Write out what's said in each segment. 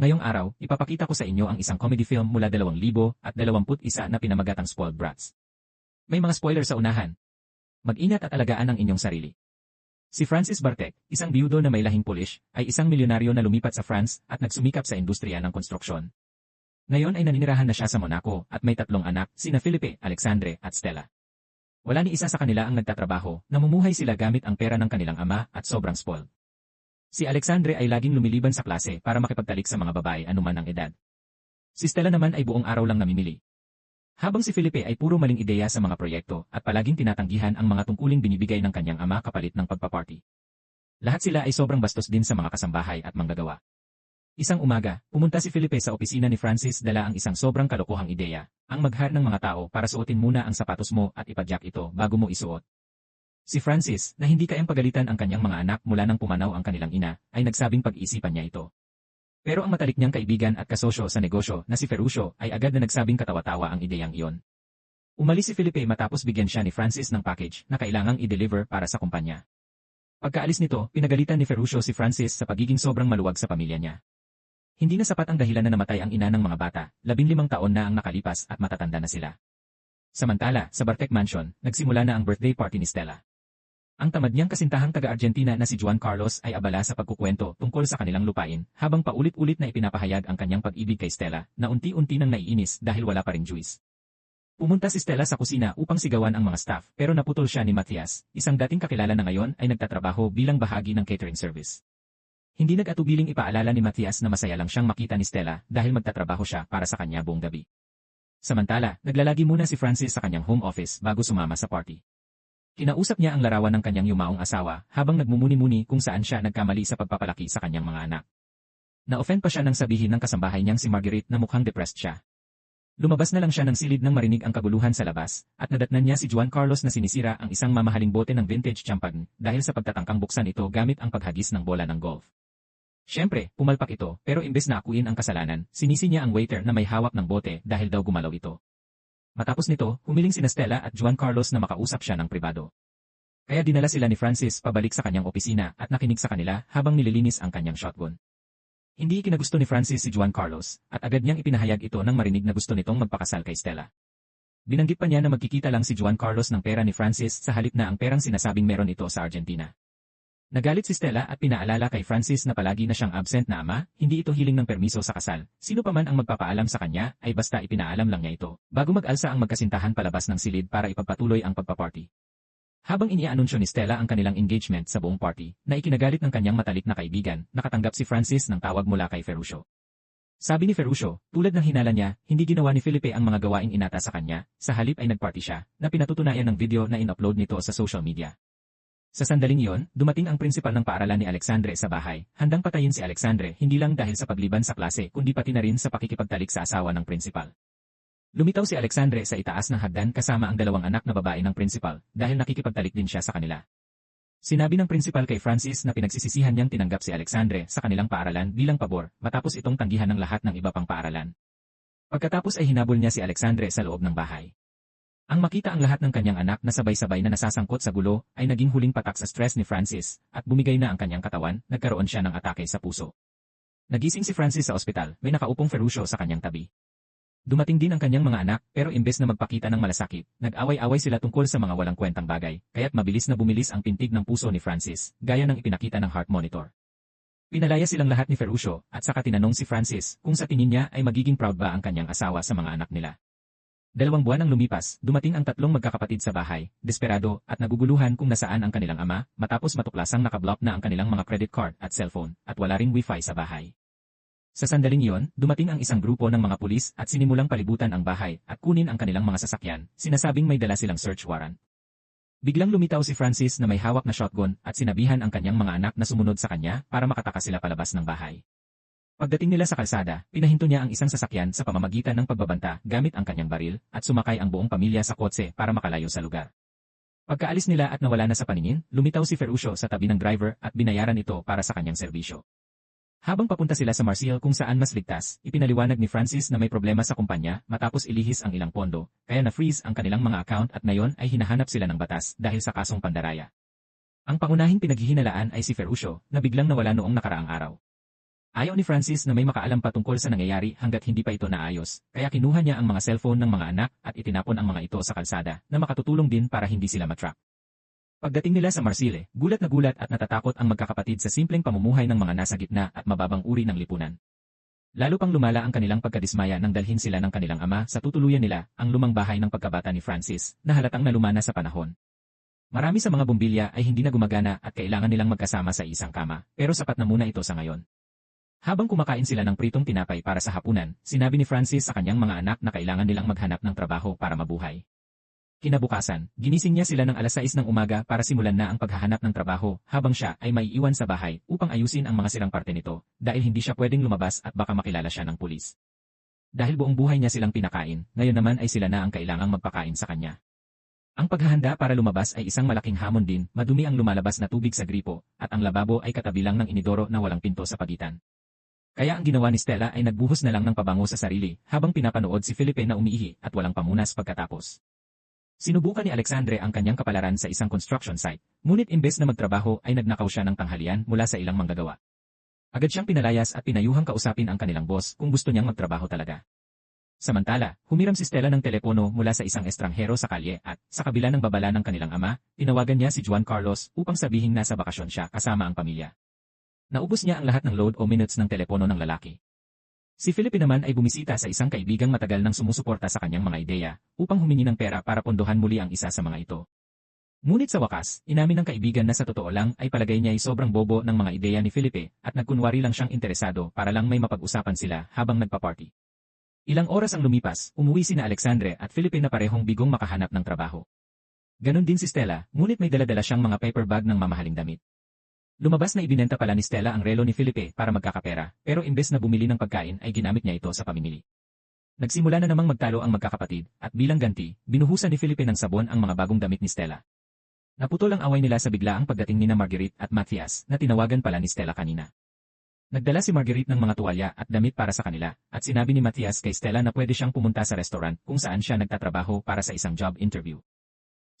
Ngayong araw, ipapakita ko sa inyo ang isang comedy film mula 2021 na pinamagatang Spoiled Brats. May mga spoiler sa unahan. Mag-ingat at alagaan ang inyong sarili. Si Francis Bartek, isang biyudo na may lahing Polish, ay isang milyonaryo na lumipat sa France at nagsumikap sa industriya ng konstruksyon. Ngayon ay naninirahan na siya sa Monaco at may tatlong anak, sina Felipe, Alexandre at Stella. Wala ni isa sa kanila ang nagtatrabaho, namumuhay sila gamit ang pera ng kanilang ama at sobrang spoiled. Si Alexandre ay laging lumiliban sa klase para makipagtalik sa mga babae anuman ang edad. Si Stella naman ay buong araw lang namimili. Habang si Felipe ay puro maling ideya sa mga proyekto at palaging tinatanggihan ang mga tungkuling binibigay ng kanyang ama kapalit ng pagpaparty. Lahat sila ay sobrang bastos din sa mga kasambahay at manggagawa. Isang umaga, pumunta si Felipe sa opisina ni Francis dala ang isang sobrang kalokohang ideya, ang maghan ng mga tao para suotin muna ang sapatos mo at ipadyak ito bago mo isuot. Si Francis, na hindi kayang pagalitan ang kanyang mga anak mula nang pumanaw ang kanilang ina, ay nagsabing pag-isipan niya ito. Pero ang matalik niyang kaibigan at kasosyo sa negosyo na si Ferruccio ay agad na nagsabing katawa-tawa ang ideyang iyon. Umalis si Felipe matapos bigyan siya ni Francis ng package na kailangang i-deliver para sa kumpanya. Pagkaalis nito, pinagalitan ni Ferruccio si Francis sa pagiging sobrang maluwag sa pamilya niya. Hindi na sapat ang dahilan na namatay ang ina ng mga bata, labinlimang taon na ang nakalipas at matatanda na sila. Samantala, sa Bartek Mansion, nagsimula na ang birthday party ni Stella. Ang tamad niyang kasintahang taga-Argentina na si Juan Carlos ay abala sa pagkukwento tungkol sa kanilang lupain, habang paulit-ulit na ipinapahayag ang kanyang pag-ibig kay Stella, na unti-unti nang naiinis dahil wala pa ring juice. Pumunta si Stella sa kusina upang sigawan ang mga staff, pero naputol siya ni Matias, isang dating kakilala na ngayon ay nagtatrabaho bilang bahagi ng catering service. Hindi nag-atubiling ipaalala ni Matias na masaya lang siyang makita ni Stella dahil magtatrabaho siya para sa kanya buong gabi. Samantala, naglalagi muna si Francis sa kanyang home office bago sumama sa party. Kinausap niya ang larawan ng kanyang yumaong asawa habang nagmumuni-muni kung saan siya nagkamali sa pagpapalaki sa kanyang mga anak. Na-offend pa siya nang sabihin ng kasambahay niyang si Marguerite na mukhang depressed siya. Lumabas na lang siya ng silid nang marinig ang kaguluhan sa labas, at nadatnan niya si Juan Carlos na sinisira ang isang mamahaling bote ng vintage champagne dahil sa pagtatangkang buksan ito gamit ang paghagis ng bola ng golf. Siyempre, pumalpak ito, pero imbes na akuin ang kasalanan, sinisi niya ang waiter na may hawak ng bote dahil daw gumalaw ito. Matapos nito, humiling sina Stella at Juan Carlos na makausap siya ng pribado. Kaya dinala sila ni Francis pabalik sa kanyang opisina at nakinig sa kanila habang nililinis ang kanyang shotgun. Hindi kinagusto ni Francis si Juan Carlos, at agad niyang ipinahayag ito nang marinig na gusto nitong magpakasal kay Stella. Binanggit pa niya na magkikita lang si Juan Carlos ng pera ni Francis sa halip na ang perang sinasabing meron ito sa Argentina. Nagalit si Stella at pinaalala kay Francis na palagi na siyang absent na ama, hindi ito hiling ng permiso sa kasal. Sino pa man ang magpapaalam sa kanya, ay basta ipinaalam lang niya ito, bago mag-alsa ang magkasintahan palabas ng silid para ipagpatuloy ang pagpaparty. Habang iniaanunsyo ni Stella ang kanilang engagement sa buong party, na ikinagalit ng kanyang matalik na kaibigan, nakatanggap si Francis ng tawag mula kay Ferruccio. Sabi ni Ferruccio, tulad ng hinala niya, hindi ginawa ni Felipe ang mga gawaing inata sa kanya, sa halip ay nagparty siya, na pinatutunayan ng video na in-upload nito sa social media. Sa sandaling iyon, dumating ang prinsipal ng paaralan ni Alexandre sa bahay. Handang patayin si Alexandre hindi lang dahil sa pagliban sa klase kundi pati na rin sa pakikipagtalik sa asawa ng prinsipal. Lumitaw si Alexandre sa itaas ng hagdan kasama ang dalawang anak na babae ng prinsipal dahil nakikipagtalik din siya sa kanila. Sinabi ng prinsipal kay Francis na pinagsisisihan niyang tinanggap si Alexandre sa kanilang paaralan bilang pabor matapos itong tanggihan ng lahat ng iba pang paaralan. Pagkatapos ay hinabol niya si Alexandre sa loob ng bahay. Ang makita ang lahat ng kanyang anak na sabay-sabay na nasasangkot sa gulo ay naging huling patak sa stress ni Francis at bumigay na ang kanyang katawan, nagkaroon siya ng atake sa puso. Nagising si Francis sa ospital, may nakaupong Ferruccio sa kanyang tabi. Dumating din ang kanyang mga anak pero imbes na magpakita ng malasakit, nag-away-away sila tungkol sa mga walang kwentang bagay, kaya't mabilis na bumilis ang pintig ng puso ni Francis, gaya ng ipinakita ng heart monitor. Pinalaya silang lahat ni Ferruccio at saka tinanong si Francis kung sa tingin niya ay magiging proud ba ang kanyang asawa sa mga anak nila. Dalawang buwan ang lumipas, dumating ang tatlong magkakapatid sa bahay, desperado, at naguguluhan kung nasaan ang kanilang ama, matapos matuklasang nakablock na ang kanilang mga credit card at cellphone, at wala ring wifi sa bahay. Sa sandaling iyon, dumating ang isang grupo ng mga pulis at sinimulang palibutan ang bahay at kunin ang kanilang mga sasakyan, sinasabing may dala silang search warrant. Biglang lumitaw si Francis na may hawak na shotgun at sinabihan ang kanyang mga anak na sumunod sa kanya para makatakas sila palabas ng bahay. Pagdating nila sa kalsada, pinahinto niya ang isang sasakyan sa pamamagitan ng pagbabanta gamit ang kanyang baril at sumakay ang buong pamilya sa kotse para makalayo sa lugar. Pagkaalis nila at nawala na sa paningin, lumitaw si Ferruccio sa tabi ng driver at binayaran ito para sa kanyang serbisyo. Habang papunta sila sa Marseille kung saan mas ligtas, ipinaliwanag ni Francis na may problema sa kumpanya matapos ilihis ang ilang pondo, kaya na-freeze ang kanilang mga account at ngayon ay hinahanap sila ng batas dahil sa kasong pandaraya. Ang pangunahing pinaghihinalaan ay si Ferruccio na biglang nawala noong nakaraang araw. Ayaw ni Francis na may makaalam pa tungkol sa nangyayari hanggat hindi pa ito naayos, kaya kinuha niya ang mga cellphone ng mga anak at itinapon ang mga ito sa kalsada na makatutulong din para hindi sila matrap. Pagdating nila sa Marsile, gulat na gulat at natatakot ang magkakapatid sa simpleng pamumuhay ng mga nasa gitna at mababang uri ng lipunan. Lalo pang lumala ang kanilang pagkadismaya nang dalhin sila ng kanilang ama sa tutuluyan nila, ang lumang bahay ng pagkabata ni Francis, na halatang nalumana sa panahon. Marami sa mga bumbilya ay hindi na gumagana at kailangan nilang magkasama sa isang kama, pero sapat na muna ito sa ngayon. Habang kumakain sila ng pritong tinapay para sa hapunan, sinabi ni Francis sa kanyang mga anak na kailangan nilang maghanap ng trabaho para mabuhay. Kinabukasan, ginising niya sila ng alas 6 ng umaga para simulan na ang paghahanap ng trabaho habang siya ay maiiwan sa bahay upang ayusin ang mga sirang parte nito dahil hindi siya pwedeng lumabas at baka makilala siya ng pulis. Dahil buong buhay niya silang pinakain, ngayon naman ay sila na ang kailangang magpakain sa kanya. Ang paghahanda para lumabas ay isang malaking hamon din, madumi ang lumalabas na tubig sa gripo, at ang lababo ay katabilang ng inidoro na walang pinto sa pagitan. Kaya ang ginawa ni Stella ay nagbuhos na lang ng pabango sa sarili habang pinapanood si Felipe na umiihi at walang pamunas pagkatapos. Sinubukan ni Alexandre ang kanyang kapalaran sa isang construction site, ngunit imbes na magtrabaho ay nagnakaw siya ng tanghalian mula sa ilang manggagawa. Agad siyang pinalayas at pinayuhang kausapin ang kanilang boss kung gusto niyang magtrabaho talaga. Samantala, humiram si Stella ng telepono mula sa isang estranghero sa kalye at, sa kabila ng babala ng kanilang ama, tinawagan niya si Juan Carlos upang sabihin nasa bakasyon siya kasama ang pamilya. Naubos niya ang lahat ng load o minutes ng telepono ng lalaki. Si Philippe naman ay bumisita sa isang kaibigang matagal nang sumusuporta sa kanyang mga ideya, upang humingi ng pera para pondohan muli ang isa sa mga ito. Ngunit sa wakas, inamin ng kaibigan na sa totoo lang ay palagay niya ay sobrang bobo ng mga ideya ni Felipe at nagkunwari lang siyang interesado para lang may mapag-usapan sila habang nagpa-party. Ilang oras ang lumipas, umuwi si na Alexandre at Felipe na parehong bigong makahanap ng trabaho. Ganon din si Stella, ngunit may daladala siyang mga paper bag ng mamahaling damit. Lumabas na ibinenta pala ni Stella ang relo ni Felipe para magkakapera, pero imbes na bumili ng pagkain ay ginamit niya ito sa pamimili. Nagsimula na namang magtalo ang magkakapatid, at bilang ganti, binuhusan ni Felipe ng sabon ang mga bagong damit ni Stella. Naputol ang away nila sa biglaang pagdating ni na Marguerite at Matthias na tinawagan pala ni Stella kanina. Nagdala si Marguerite ng mga tuwalya at damit para sa kanila, at sinabi ni Matthias kay Stella na pwede siyang pumunta sa restaurant kung saan siya nagtatrabaho para sa isang job interview.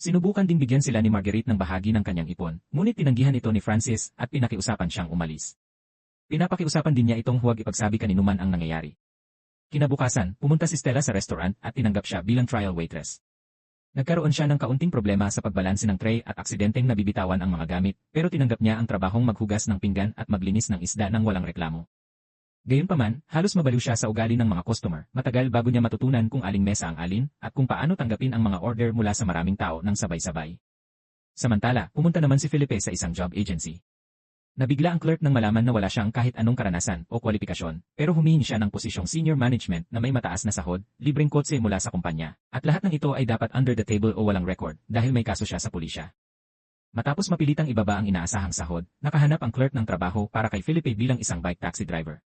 Sinubukan ding bigyan sila ni Marguerite ng bahagi ng kanyang ipon, ngunit tinanggihan ito ni Francis at pinakiusapan siyang umalis. Pinapakiusapan din niya itong huwag ipagsabi kaninuman ang nangyayari. Kinabukasan, pumunta si Stella sa restaurant at tinanggap siya bilang trial waitress. Nagkaroon siya ng kaunting problema sa pagbalanse ng tray at aksidenteng nabibitawan ang mga gamit, pero tinanggap niya ang trabahong maghugas ng pinggan at maglinis ng isda ng walang reklamo. Gayunpaman, halos mabaliw siya sa ugali ng mga customer, matagal bago niya matutunan kung aling mesa ang alin, at kung paano tanggapin ang mga order mula sa maraming tao ng sabay-sabay. Samantala, pumunta naman si Felipe sa isang job agency. Nabigla ang clerk nang malaman na wala siyang kahit anong karanasan o kwalifikasyon, pero humihingi siya ng posisyong senior management na may mataas na sahod, libreng kotse mula sa kumpanya, at lahat ng ito ay dapat under the table o walang record dahil may kaso siya sa pulisya. Matapos mapilitang ibaba ang inaasahang sahod, nakahanap ang clerk ng trabaho para kay Felipe bilang isang bike taxi driver.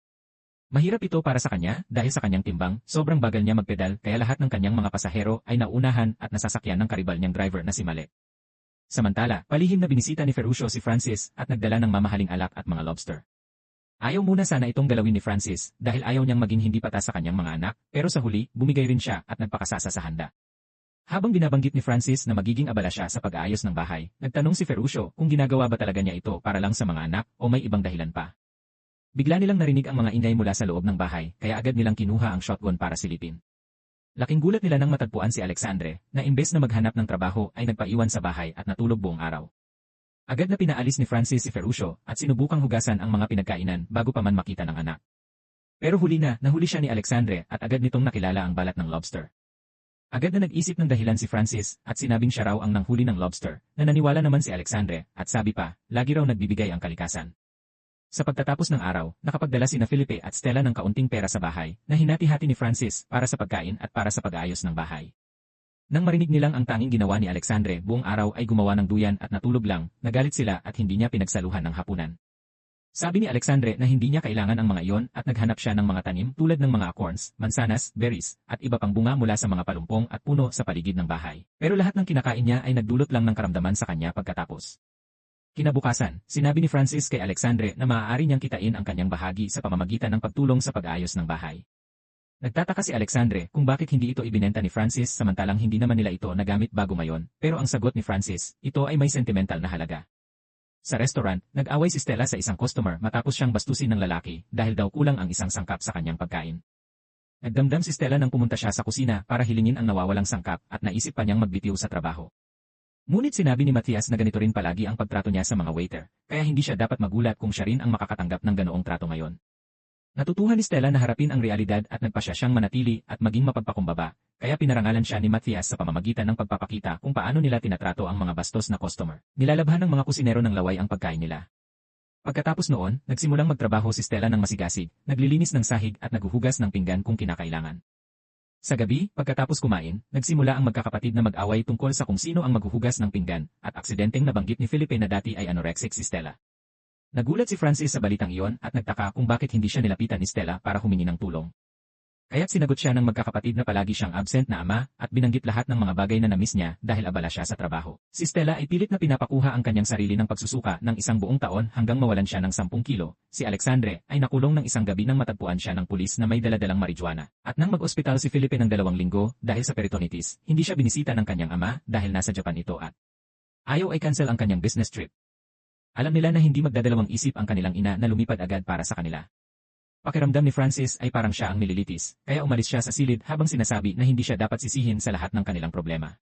Mahirap ito para sa kanya dahil sa kanyang timbang, sobrang bagal niya magpedal kaya lahat ng kanyang mga pasahero ay naunahan at nasasakyan ng karibal niyang driver na si Male. Samantala, palihim na binisita ni Ferruccio si Francis at nagdala ng mamahaling alak at mga lobster. Ayaw muna sana itong galawin ni Francis dahil ayaw niyang maging hindi patas sa kanyang mga anak, pero sa huli, bumigay rin siya at nagpakasasa sa handa. Habang binabanggit ni Francis na magiging abala siya sa pag-aayos ng bahay, nagtanong si Ferruccio kung ginagawa ba talaga niya ito para lang sa mga anak o may ibang dahilan pa. Bigla nilang narinig ang mga ingay mula sa loob ng bahay, kaya agad nilang kinuha ang shotgun para silipin. Laking gulat nila nang matagpuan si Alexandre, na imbes na maghanap ng trabaho ay nagpaiwan sa bahay at natulog buong araw. Agad na pinaalis ni Francis si Ferruccio at sinubukang hugasan ang mga pinagkainan bago pa man makita ng anak. Pero huli na, nahuli siya ni Alexandre at agad nitong nakilala ang balat ng lobster. Agad na nag-isip ng dahilan si Francis at sinabing siya raw ang nanghuli ng lobster, na naniwala naman si Alexandre at sabi pa, lagi raw nagbibigay ang kalikasan. Sa pagtatapos ng araw, nakapagdala si na Felipe at Stella ng kaunting pera sa bahay, na hinati-hati ni Francis para sa pagkain at para sa pag-aayos ng bahay. Nang marinig nilang ang tanging ginawa ni Alexandre buong araw ay gumawa ng duyan at natulog lang, nagalit sila at hindi niya pinagsaluhan ng hapunan. Sabi ni Alexandre na hindi niya kailangan ang mga iyon at naghanap siya ng mga tanim tulad ng mga acorns, mansanas, berries, at iba pang bunga mula sa mga palumpong at puno sa paligid ng bahay. Pero lahat ng kinakain niya ay nagdulot lang ng karamdaman sa kanya pagkatapos. Kinabukasan, sinabi ni Francis kay Alexandre na maaari niyang kitain ang kanyang bahagi sa pamamagitan ng pagtulong sa pag-ayos ng bahay. Nagtataka si Alexandre kung bakit hindi ito ibinenta ni Francis samantalang hindi naman nila ito nagamit bago ngayon, pero ang sagot ni Francis, ito ay may sentimental na halaga. Sa restaurant, nag-away si Stella sa isang customer matapos siyang bastusin ng lalaki dahil daw kulang ang isang sangkap sa kanyang pagkain. Nagdamdam si Stella nang pumunta siya sa kusina para hilingin ang nawawalang sangkap at naisip pa niyang magbitiw sa trabaho. Ngunit sinabi ni Matias na ganito rin palagi ang pagtrato niya sa mga waiter, kaya hindi siya dapat magulat kung siya rin ang makakatanggap ng ganoong trato ngayon. Natutuhan ni Stella na harapin ang realidad at nagpasya siyang manatili at maging mapagpakumbaba, kaya pinarangalan siya ni Matthias sa pamamagitan ng pagpapakita kung paano nila tinatrato ang mga bastos na customer. Nilalabhan ng mga kusinero ng laway ang pagkain nila. Pagkatapos noon, nagsimulang magtrabaho si Stella ng masigasig, naglilinis ng sahig at naghuhugas ng pinggan kung kinakailangan. Sa gabi, pagkatapos kumain, nagsimula ang magkakapatid na mag-away tungkol sa kung sino ang maghuhugas ng pinggan, at aksidenteng nabanggit ni Felipe na dati ay anorexic si Stella. Nagulat si Francis sa balitang iyon at nagtaka kung bakit hindi siya nilapitan ni Stella para humingi ng tulong. Kaya't sinagot siya ng magkakapatid na palagi siyang absent na ama at binanggit lahat ng mga bagay na namiss niya dahil abala siya sa trabaho. Si Stella ay pilit na pinapakuha ang kanyang sarili ng pagsusuka ng isang buong taon hanggang mawalan siya ng 10 kilo. Si Alexandre ay nakulong ng isang gabi nang matagpuan siya ng pulis na may daladalang marijuana. At nang mag-ospital si Felipe ng dalawang linggo dahil sa peritonitis, hindi siya binisita ng kanyang ama dahil nasa Japan ito at ayaw ay cancel ang kanyang business trip. Alam nila na hindi magdadalawang isip ang kanilang ina na lumipad agad para sa kanila. Pakiramdam ni Francis ay parang siya ang nililitis, kaya umalis siya sa silid habang sinasabi na hindi siya dapat sisihin sa lahat ng kanilang problema.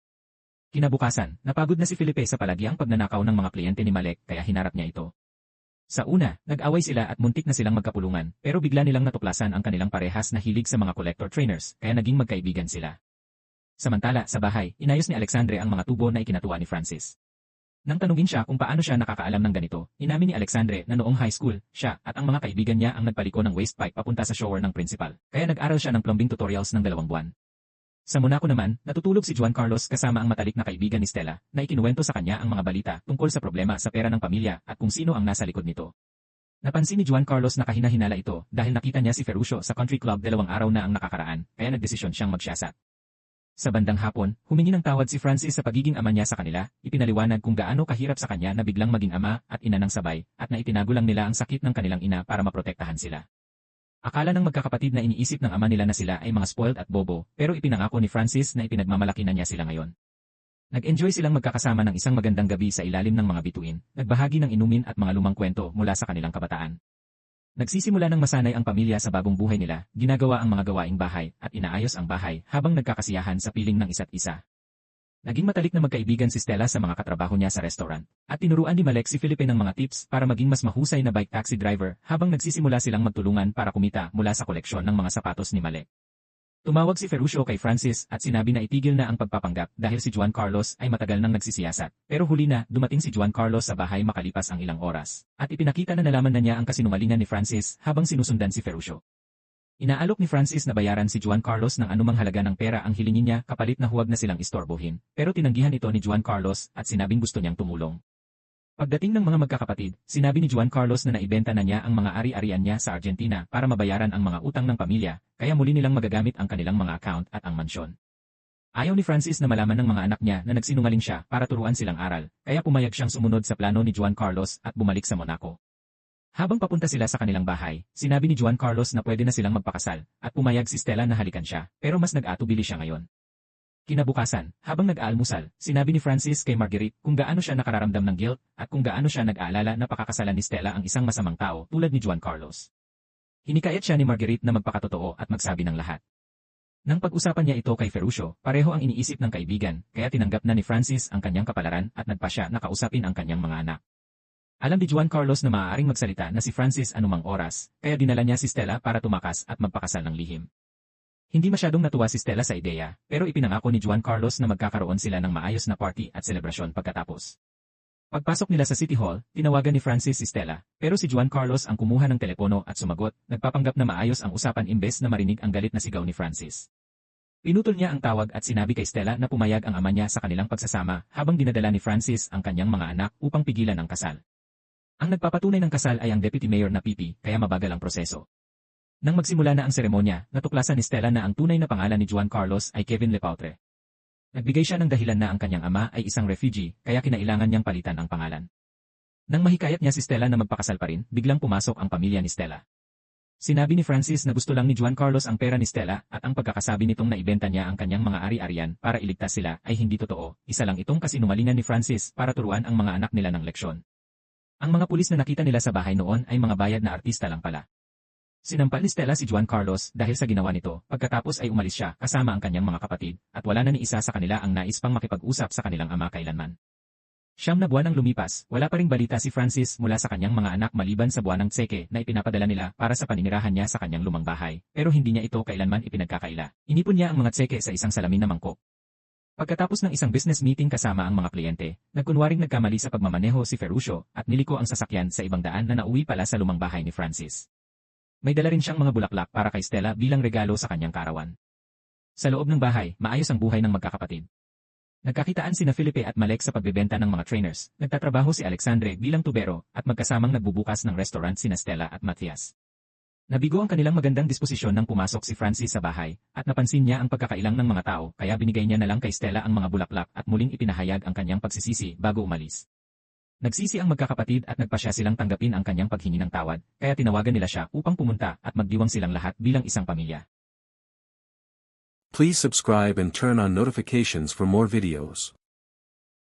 Kinabukasan, napagod na si Felipe sa palagiang pagnanakaw ng mga kliyente ni Malek kaya hinarap niya ito. Sa una, nag-away sila at muntik na silang magkapulungan, pero bigla nilang natuklasan ang kanilang parehas na hilig sa mga collector trainers, kaya naging magkaibigan sila. Samantala, sa bahay, inayos ni Alexandre ang mga tubo na ikinatuwa ni Francis. Nang tanungin siya kung paano siya nakakaalam ng ganito, inamin ni Alexandre na noong high school, siya at ang mga kaibigan niya ang nagpaliko ng waste pipe papunta sa shower ng principal, kaya nag-aral siya ng plumbing tutorials ng dalawang buwan. Sa Monaco naman, natutulog si Juan Carlos kasama ang matalik na kaibigan ni Stella, na ikinuwento sa kanya ang mga balita tungkol sa problema sa pera ng pamilya at kung sino ang nasa likod nito. Napansin ni Juan Carlos na kahina-hinala ito dahil nakita niya si Ferruccio sa country club dalawang araw na ang nakakaraan, kaya nagdesisyon siyang magsiyasat. Sa bandang hapon, humingi ng tawad si Francis sa pagiging ama niya sa kanila, ipinaliwanag kung gaano kahirap sa kanya na biglang maging ama at ina ng sabay, at na itinago lang nila ang sakit ng kanilang ina para maprotektahan sila. Akala ng magkakapatid na iniisip ng ama nila na sila ay mga spoiled at bobo, pero ipinangako ni Francis na ipinagmamalaki na niya sila ngayon. Nag-enjoy silang magkakasama ng isang magandang gabi sa ilalim ng mga bituin, nagbahagi ng inumin at mga lumang kwento mula sa kanilang kabataan. Nagsisimula ng masanay ang pamilya sa bagong buhay nila, ginagawa ang mga gawaing bahay, at inaayos ang bahay habang nagkakasiyahan sa piling ng isa't isa. Naging matalik na magkaibigan si Stella sa mga katrabaho niya sa restaurant, at tinuruan ni Malek si Felipe ng mga tips para maging mas mahusay na bike taxi driver habang nagsisimula silang magtulungan para kumita mula sa koleksyon ng mga sapatos ni Malek. Tumawag si Ferruccio kay Francis at sinabi na itigil na ang pagpapanggap dahil si Juan Carlos ay matagal nang nagsisiyasat. Pero huli na, dumating si Juan Carlos sa bahay makalipas ang ilang oras. At ipinakita na nalaman na niya ang kasinungalingan ni Francis habang sinusundan si Ferruccio. Inaalok ni Francis na bayaran si Juan Carlos ng anumang halaga ng pera ang hilingin niya kapalit na huwag na silang istorbohin. Pero tinanggihan ito ni Juan Carlos at sinabing gusto niyang tumulong. Pagdating ng mga magkakapatid, sinabi ni Juan Carlos na naibenta na niya ang mga ari-arian niya sa Argentina para mabayaran ang mga utang ng pamilya, kaya muli nilang magagamit ang kanilang mga account at ang mansyon. Ayaw ni Francis na malaman ng mga anak niya na nagsinungaling siya para turuan silang aral, kaya pumayag siyang sumunod sa plano ni Juan Carlos at bumalik sa Monaco. Habang papunta sila sa kanilang bahay, sinabi ni Juan Carlos na pwede na silang magpakasal, at pumayag si Stella na halikan siya, pero mas nag-atubili siya ngayon. Kinabukasan, habang nag-aalmusal, sinabi ni Francis kay Marguerite kung gaano siya nakararamdam ng guilt at kung gaano siya nag-aalala na pakakasalan ni Stella ang isang masamang tao tulad ni Juan Carlos. Hinikayat siya ni Marguerite na magpakatotoo at magsabi ng lahat. Nang pag-usapan niya ito kay Ferruccio, pareho ang iniisip ng kaibigan, kaya tinanggap na ni Francis ang kanyang kapalaran at nagpa siya na kausapin ang kanyang mga anak. Alam ni Juan Carlos na maaaring magsalita na si Francis anumang oras, kaya dinala niya si Stella para tumakas at magpakasal ng lihim. Hindi masyadong natuwa si Stella sa ideya, pero ipinangako ni Juan Carlos na magkakaroon sila ng maayos na party at selebrasyon pagkatapos. Pagpasok nila sa City Hall, tinawagan ni Francis si Stella, pero si Juan Carlos ang kumuha ng telepono at sumagot, nagpapanggap na maayos ang usapan imbes na marinig ang galit na sigaw ni Francis. Pinutol niya ang tawag at sinabi kay Stella na pumayag ang ama niya sa kanilang pagsasama habang dinadala ni Francis ang kanyang mga anak upang pigilan ang kasal. Ang nagpapatunay ng kasal ay ang Deputy Mayor na Pipi, kaya mabagal ang proseso. Nang magsimula na ang seremonya, natuklasan ni Stella na ang tunay na pangalan ni Juan Carlos ay Kevin Lepautre. Nagbigay siya ng dahilan na ang kanyang ama ay isang refugee, kaya kinailangan niyang palitan ang pangalan. Nang mahikayat niya si Stella na magpakasal pa rin, biglang pumasok ang pamilya ni Stella. Sinabi ni Francis na gusto lang ni Juan Carlos ang pera ni Stella at ang pagkakasabi nitong naibenta niya ang kanyang mga ari-arian para iligtas sila ay hindi totoo, isa lang itong kasinungalingan ni Francis para turuan ang mga anak nila ng leksyon. Ang mga pulis na nakita nila sa bahay noon ay mga bayad na artista lang pala. Sinampal ni Stella si Juan Carlos dahil sa ginawa nito, pagkatapos ay umalis siya kasama ang kanyang mga kapatid, at wala na ni isa sa kanila ang nais pang makipag-usap sa kanilang ama kailanman. Siyam na buwan ang lumipas, wala pa ring balita si Francis mula sa kanyang mga anak maliban sa buwan ng tseke na ipinapadala nila para sa paninirahan niya sa kanyang lumang bahay, pero hindi niya ito kailanman ipinagkakaila. Inipon niya ang mga tseke sa isang salamin na mangkok. Pagkatapos ng isang business meeting kasama ang mga kliyente, nagkunwaring nagkamali sa pagmamaneho si Ferruccio at niliko ang sasakyan sa ibang daan na nauwi pala sa lumang bahay ni Francis. May dala rin siyang mga bulaklak para kay Stella bilang regalo sa kanyang karawan. Sa loob ng bahay, maayos ang buhay ng magkakapatid. Nagkakitaan sina Felipe at Malek sa pagbebenta ng mga trainers. Nagtatrabaho si Alexandre bilang tubero at magkasamang nagbubukas ng restaurant sina Stella at Matias. Nabigo ang kanilang magandang disposisyon nang pumasok si Francis sa bahay at napansin niya ang pagkakailang ng mga tao kaya binigay niya na lang kay Stella ang mga bulaklak at muling ipinahayag ang kanyang pagsisisi bago umalis. Nagsisi ang magkakapatid at nagpa siya silang tanggapin ang kanyang paghingi ng tawad, kaya tinawagan nila siya upang pumunta at magdiwang silang lahat bilang isang pamilya. Please subscribe and turn on notifications for more videos.